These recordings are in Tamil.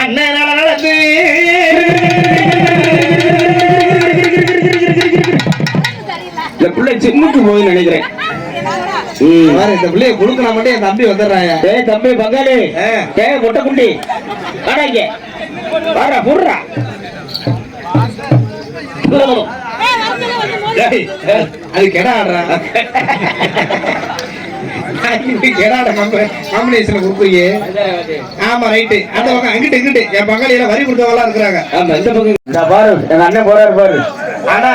அண்ணன் நடந்து இந்த பிள்ளை சின்னுக்கு போய் நினைக்கிறேன். இந்த பிள்ளைய கொடுக்கலாம் மட்டும் என் தம்பி வந்துடுறாயா? டேய் தம்பி பங்காளி. டேய் முட்டை குண்டி வாடா இங்க. வாடா புடுறா. அது கெடா ஆடுறா? கெடாட காம்பினேஷன் கொடுக்குறீங்க ஆமா ரைட்டு அந்த பக்கம் அங்கிட்டு இங்கிட்டு. என் பங்காளியில வரி கொடுத்தவங்களாம் இருக்கிறாங்க. ஆமா இந்த பக்கம். இந்த பாரு எங்க அண்ணன் போறாரு பாரு. ஆனா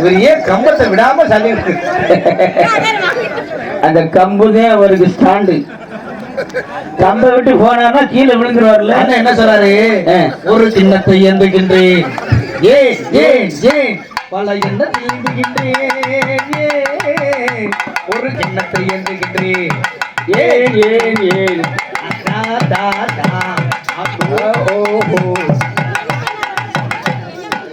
இவர் ஏன் கம்பத்தை விடாம சண்டையிட்டு அந்த கம்பு தான் அவருக்கு ஸ்டாண்டு. கம்பை விட்டு போனான்னா கீழே விழுந்துருவார்ல? என்ன சொல்றாரு. ஒரு சின்னத்தை ஏந்துகின்றேன். ஏன் ஏன் ஏன் பல ஏந்துகின்றேன். ஏன் ஒரு சின்னத்தை ஏந்துகின்றேன். ஏன் ஏன் ஏன்? தா, தா, தா. அப்போ, ஓஹோ.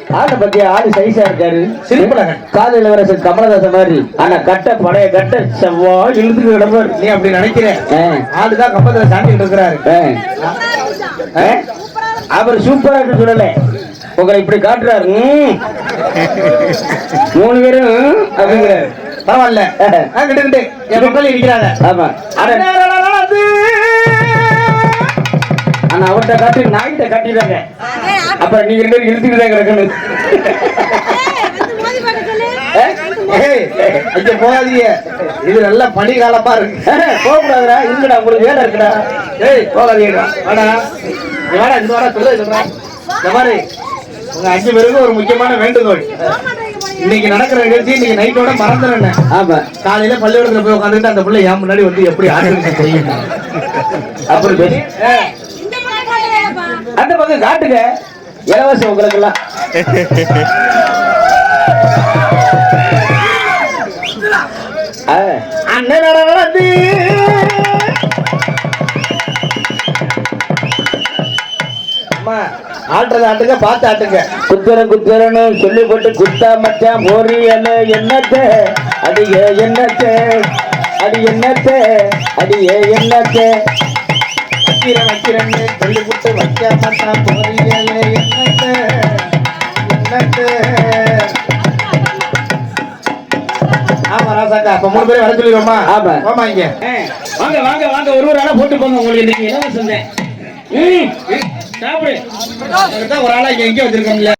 ஆளை பத்தி ஆளு சைஸா இருக்காரு. சிரிப்பழகன். காதல் கமலஹாசன் மாதிரி. ஆனா கட்ட பழைய கட்ட செவ்வா இழுத்துக்கு கிடப்பாரு. நீ அப்படி நினைக்கிற ஆ. ஆளுதான் கம்பத்துல சாண்டிட்டு இருக்கிறாரு? அவர் சூப்பரா இருக்கு சொல்லல. உங்களை இப்படி காட்டுறாரு. மூணு பேரும் அப்படிங்கிறாரு. பரவாயில்ல. கிட்டு கிட்டு. என் பக்கம் இருக்கிறாங்க ஆமா. ஆனா ஆனா அவர்கிட்ட காட்டி நாய்கிட்ட காட்டிடுறாங்க. அப்புறம் நீங்க ரெண்டு பேரும் இழுத்துக்கிட்டு தான் கிடக்கணும். ஏய், இங்க போகாதீங்க. இது நல்ல பனி காலமா இருக்கு போகக்கூடாதுடா. இல்லடா உங்களுக்கு வேலை இருக்குடா. ஏய் போகாதீங்கடா வாடா. இந்த வாடா சொல்ல சொல்றா. இந்த மாதிரி உங்க அஞ்சு ஒரு முக்கியமான வேண்டுகோள். இன்னைக்கு நடக்கிற நிகழ்ச்சி இன்னைக்கு நைட்டோட மறந்துடுறேன் ஆமா. காலையில பள்ளிக்கூடத்துல போய் உட்காந்துட்டு அந்த பிள்ளை என் முன்னாடி வந்து எப்படி ஆடுறது தெரியும். அப்புறம் அந்த பக்கம் காட்டுங்க. இலவசம் உங்களுக்கு எல்லாம் அண்ணன் நடந்து ஆட்டுறது ஆட்டுங்க பார்த்து ஆட்டுங்க. குத்துறன் குத்துறன்னு சொல்லி போட்டு குத்தா மச்சான் போறியல என்னத்த அடிய என்னத்த அடி என்னத்த அடிய என்னத்த வைக்கிறேன் வைக்கிறேன்னு சொல்லி விட்டு வைக்க என்னத்த என்னத்த ஆமா ராசாக்கா அப்ப மூணு பேரும் வர சொல்லிடுவோமா? ஆமா. ஆமா இங்க. வாங்க வாங்க வாங்க. ஒரு ஒரு ஆளா போட்டு போங்க உங்களுக்கு. இன்னைக்கு இலவசம் சாப்பிடு ஒரு ஆளா எங்க வச்சிருக்கோம்ல.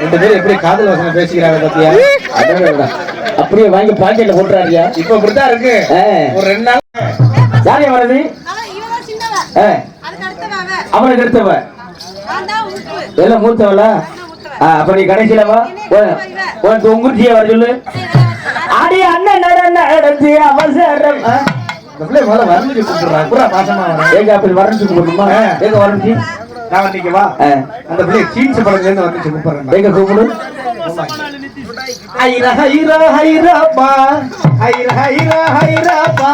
ரெண்டு பேரும் எப்படி காதல் வசனம் பேசிக்கிறாங்க பாத்தியா. அப்படியே வாங்கி பாக்கெட்ல போட்டுறாருயா இப்ப இப்படித்தான் இருக்கு. ஒரு ரெண்டு நாள் யாரையா வருது அவனுக்கு எடுத்தவ எல்லாம் மூத்தவளா ஆ, அப்ப நீ கடைசியில வா உன்- உன் தொங்குச்சிய வர சொல்லு அடி அண்ணன் நட நடந்து அவசரம் பிள்ளை முதல்ல வரணுச்சு கூப்பிடுறாங்க பூரா பாசமா வரேன் ஏங்க அப்படி வரணுச்சு கூப்பிடுமா ஆ. எங்க வரணுச்சு நான் வண்டிக்கு வா. ஆ, அந்த பிள்ளை சீன்ஸ் படத்துல இருந்து வந்துச்சு கூப்பிடுறேன் எங்க கூப்பிடு. ஹைரா ஹைரா ஹைராப்பா ஹைரா ஹைரா ஹைராப்பா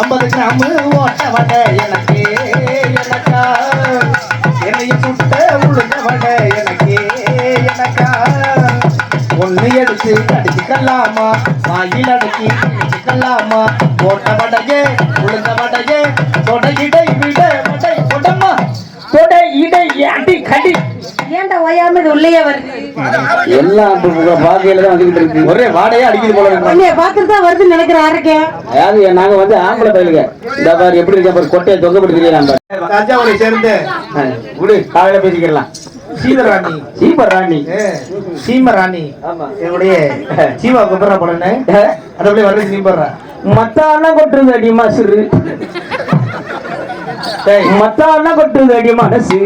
ஐம்பது கிராம் ஓட்ட வடை எனக்கு எனக்கா. என்னைய சுட்ட வடை எனக்கா அடிச்சுக்கலாமா வாயில் அடக்கி அடிச்சுக்கலாமா ஓட்ட வடையே உளுந்த வடையே தொடையிடை விட வடை கொடம்மா தொடை இடை அடி கடி? ஏன்டா ஓயாம இது உள்ளேயே வருது? எல்லாம் பாதையில தான் வந்துகிட்டு இருக்கு. ஒரே வாடையே அடிக்குது போல. உன்னைய பாத்துட்டு தான் வருதுன்னு நினைக்கிறேன். ஆரோக்கியம் அதாவது நாங்க வந்து ஆம்பளை பயிலுங்க. இந்த பாரு எப்படி இருக்க பாரு கொட்டையை தொங்கப்பட்டு தெரியலாம் பாரு. தஞ்சாவூரை சேர்ந்து ஆ, விடு காலையில பேசிக்கலாம் சீதராணி சீப்பர் ராணி ஏ, சீமராணி. ஆமா. என்னுடைய சீவா குப்புற பிள்ளை வர்றது நீ போடுற மத்தான கொட்டுது அடி மசுரு மத்தான கொட்டுது அடி மனசு.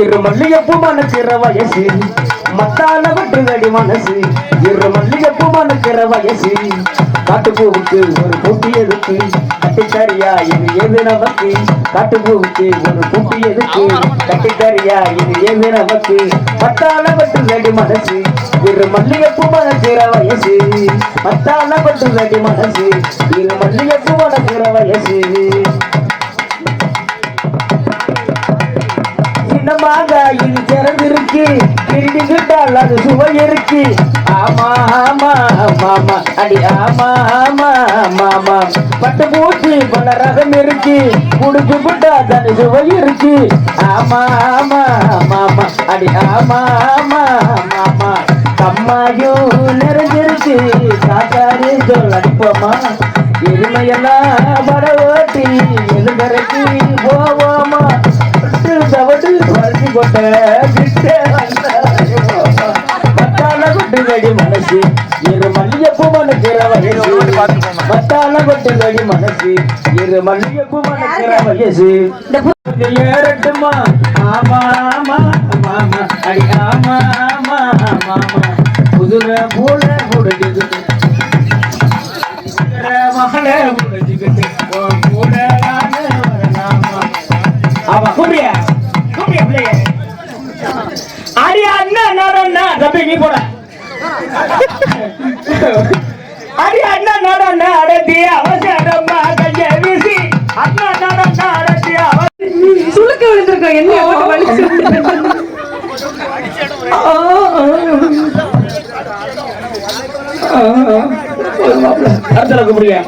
இரு மல்லிகைப்பூ மனக்கிற வயசு. மத்தான கொட்டுது அடி மனசு இரு மல்லிகைப்பூ மனக்கிற வயசு. காட்டுப்பூவுக்கு ஒரு பூட்டி எதுக்கு கட்டித்தறியா இது எது நமக்கு காட்டுப்பூவுக்கு ஒரு பூட்டி எதுக்கு கட்டித்தறியா இது எது நமக்கு பத்தால கொட்டுது அடி மனசு இரு மல்லிகைப்பூ மனக்கிற வயசு. பத்தால கொட்டுது அடி மனசு இரு மல்லிகைப்பூ மனக்கிற வயசு. இருக்கு இது திருடி விட்டால் அது சுவை இருக்கு ஆமா ஆமா மாமா அடி ஆமா ஆமா மாமா பட்டு பூச்சி பல ரகம் இருக்கு குடிச்சு புட்டா தனி சுவை இருக்கு ஆமா ஆமா மாமா அடி ஆமா ஆமா மாமா கம்மாயும் நிறைஞ்சிருச்சு காக்காரி சொல் அடிப்போமா எருமையெல்லாம் படவோ வயசு மத்தான கொட்டு மனசு இரு மல்லிகைப்பூ மனக்கிற வயசு ஏறட்டுமா ஆமா ஆமா மாமா அடி ஆமா ஆமா மாமா குதிரை போல முடிஞ்சுக்கிட்டு குதிரை முடிஞ்சுக்கிட்டு கூட நானு வரலாமா ஆமா பிள்ளைய அடி அண்ணன் நடனா தம்பி நீ போட அடி அண்ணன் நடனா அடத்தி அவசரமா கைய வீசி. அண்ணன் நடனா அடத்தி அவசரம் சுளுக்கு விழுந்திருக்கோம் என்ன போட்டு வலிச்சு? அடுத்த கூப்பிடுங்க